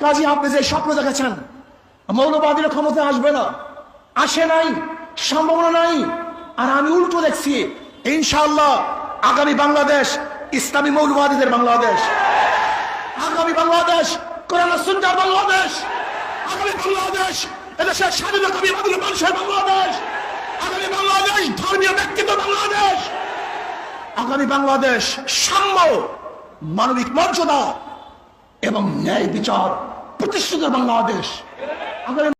কাজী আপনি যে স্বপ্ন দেখেছেন। মৌলবাদীরা ক্ষমতা আসবে না। আসে নাই, সম্ভাবনা নাই। আর আমি উল্টো দেখছি, ইনশাআল্লাহ আগামী বাংলাদেশ, ইসলামী মৌলবাদীদের বাংলাদেশ। আগামী বাংলাদেশ বাংলাদেশ। আগামী বাংলাদেশ, এদেশের বিভাগের মানুষের বাংলাদেশ। আগামী বাংলাদেশ, ধর্মীয় ব্যক্তিত্ব বাংলাদেশ। আগামী বাংলাদেশ, সাম্য, মানবিক মর্যাদা। এবং ন্যায় বিচার প্রতিষ্ঠিত বাংলাদেশ।